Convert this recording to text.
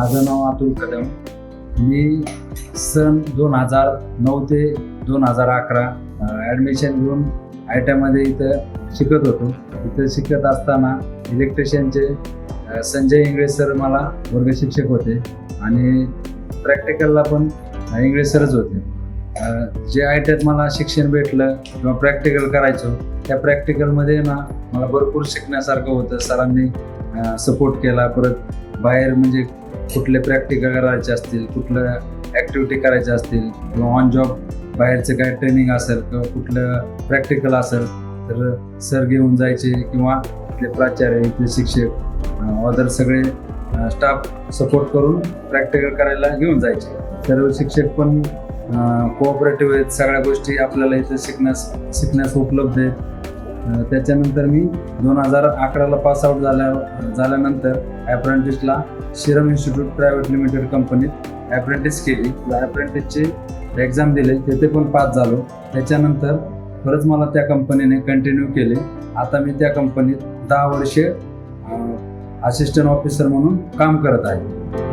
माझं नाव अतुल कदम. मी सन दोन हजार नऊ ते दोन हजार अकरा ॲडमिशन घेऊन आय टी आयमध्ये इथं शिकत होतो. इथं शिकत असताना इलेक्ट्रिशियनचे संजय इंगळे सर मला वर्ग शिक्षक होते आणि प्रॅक्टिकलला पण इंगळे सरच होते. जे आय टी आयत मला शिक्षण भेटलं किंवा प्रॅक्टिकल करायचो त्या प्रॅक्टिकलमध्ये ना मला भरपूर शिकण्यासारखं होतं. सरांनी सपोर्ट केला. परत बाहेर म्हणजे कुठले प्रॅक्टिकल करायचे असतील कुठलं ॲक्टिव्हिटी करायच्या असतील किंवा ऑन जॉब बाहेरचं काय ट्रेनिंग असेल किंवा कुठलं प्रॅक्टिकल असेल तर सर घेऊन जायचे किंवा इथले प्राचार्य इथले शिक्षक अदर सगळे स्टाफ सपोर्ट करून प्रॅक्टिकल करायला घेऊन जायचे. सर्व शिक्षक पण कोऑपरेटिव्ह आहेत सगळ्या गोष्टी आपल्याला इथं शिकण्यास शिकण्यास उपलब्ध आहेत. त्याच्यानंतर मी दोन हजार अकराला पास आउट झाल्या झाल्यानंतर ॲप्रेंटिसला शिरम इन्स्टिट्यूट प्रायव्हेट लिमिटेड कंपनीत ॲप्रेंटिस केली. ॲप्रेंटिसचे एक्झाम दिले तेथे पण पास झालो. त्याच्यानंतर परत मला त्या कंपनीने कंटिन्यू केले. आता मी त्या कंपनीत दहा वर्षे असिस्टंट ऑफिसर म्हणून काम करत आहे.